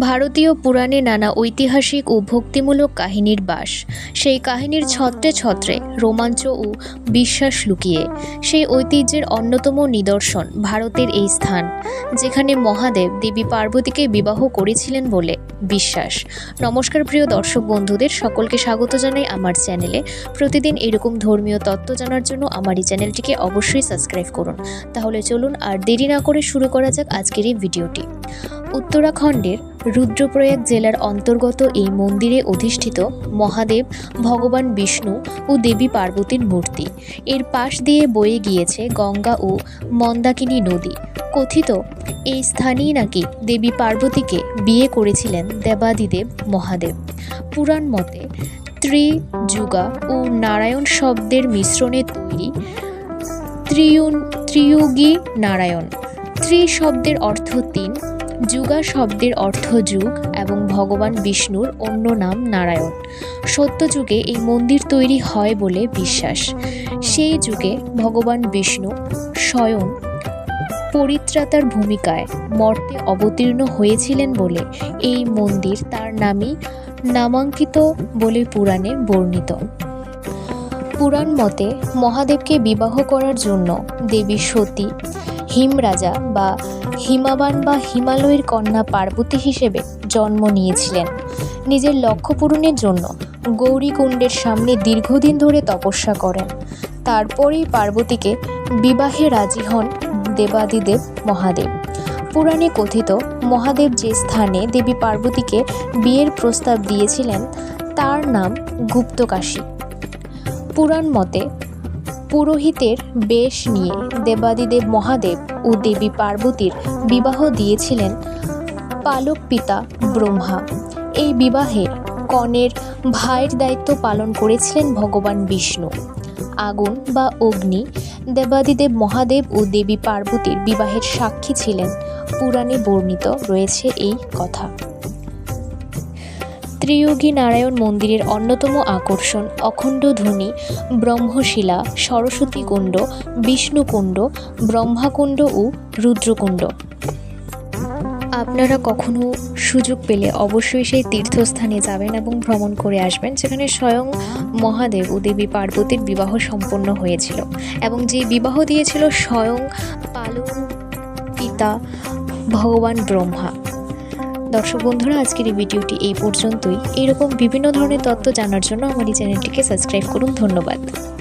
ভারতীয় পুরাণে নানা ঐতিহাসিক ও ভক্তিমূলক কাহিনীর বাস। সেই কাহিনীর ছত্রে ছত্রে রোমাঞ্চ ও বিশ্বাস লুকিয়ে, সেই ঐতিহ্যের অন্যতম নিদর্শন ভারতের এই স্থান, যেখানে মহাদেব দেবী পার্বতীকে বিবাহ করেছিলেন বলে বিশ্বাস। নমস্কার প্রিয় দর্শক বন্ধুদের, সকলকে স্বাগত জানাই আমার চ্যানেলে। প্রতিদিন এরকম ধর্মীয় তত্ত্ব জানার জন্য আমার এই চ্যানেলটিকে অবশ্যই সাবস্ক্রাইব করুন। তাহলে চলুন আর দেরি না করে শুরু করা যাক আজকের এই ভিডিওটি। উত্তরাখণ্ডের রুদ্রপ্রয়াগ জেলার অন্তর্গত এই মন্দিরে অধিষ্ঠিত মহাদেব ভগবান বিষ্ণু ও দেবী পার্বতীর মূর্তি। এর পাশ দিয়ে বয়ে গিয়েছে গঙ্গা ও মন্দাকিনী নদী। কথিত এই স্থানেই নাকি দেবী পার্বতীকে বিয়ে করেছিলেন দেবাদিদেব মহাদেব। পুরাণ মতে ত্রিযুগা ও নারায়ণ শব্দের মিশ্রণে তৈরি ত্রিয়ুন ত্রিযুগী নারায়ণ। ত্রি শব্দের অর্থ তিন যুগা শব্দের অর্থ যুগ এবং ভগবান বিষ্ণুর অন্য নাম নারায়ণ। সত্যযুগে এই মন্দির তৈরি হয় বলে বিশ্বাস। সেই যুগে ভগবান বিষ্ণু স্বয়ং পরিত্রাতার ভূমিকায় মর্তে অবতীর্ণ হয়েছিলেন বলে এই মন্দির তার নামই নামাঙ্কিত বলে পুরাণে বর্ণিত। পুরাণ মতে মহাদেবকে বিবাহ করার জন্য দেবী সতী, হিমরাজা বা হিমাবান বা হিমালয়ের কন্যা পার্বতী হিসেবে জন্ম নিয়েছিলেন। নিজের লক্ষ্য পূরণের জন্য গৌরীকুণ্ডের সামনে দীর্ঘদিন ধরে তপস্যা করেন। তারপরেই পার্বতীকে বিবাহে রাজি হন দেবাদিদেব মহাদেব। পুরাণে কথিত, মহাদেব যে স্থানে দেবী পার্বতীকে বিয়ের প্রস্তাব দিয়েছিলেন, তার নাম গুপ্তকাশী। পুরাণ মতে পুরোহিতের বেশ নিয়ে দেবাদিদেব মহাদেব ও দেবী পার্বতীর বিবাহ দিয়েছিলেন পালক পিতা ব্রহ্মা। এই বিবাহে কনের ভাইয়ের দায়িত্ব পালন করেছিলেন ভগবান বিষ্ণু। আগুন বা অগ্নি দেবাদিদেব মহাদেব ও দেবী পার্বতীর বিবাহের সাক্ষী ছিলেন। পুরাণে বর্ণিত রয়েছে এই কথা। ত্রিয়োগী নারায়ণ মন্দিরের অন্যতম আকর্ষণ অখণ্ড ধ্বনি, ব্রহ্মশিলা, সরস্বতী কুণ্ড, বিষ্ণুকুণ্ড, ব্রহ্মাকুণ্ড ও রুদ্রকুণ্ড। আপনারা কখনো সুযোগ পেলে অবশ্যই সেই তীর্থস্থানে যাবেন এবং ভ্রমণ করে আসবেন, যেখানে স্বয়ং মহাদেব ও দেবী পার্বতীর বিবাহ সম্পন্ন হয়েছিল এবং যে বিবাহ দিয়েছিল স্বয়ং পালন পিতা ভগবান ব্রহ্মা। দর্শক বন্ধুরা, আজকের এই ভিডিওটি এই পর্যন্তই। এরকম বিভিন্ন ধরনের তথ্য জানার জন্য আমার এই চ্যানেলটিকে সাবস্ক্রাইব করুন। ধন্যবাদ।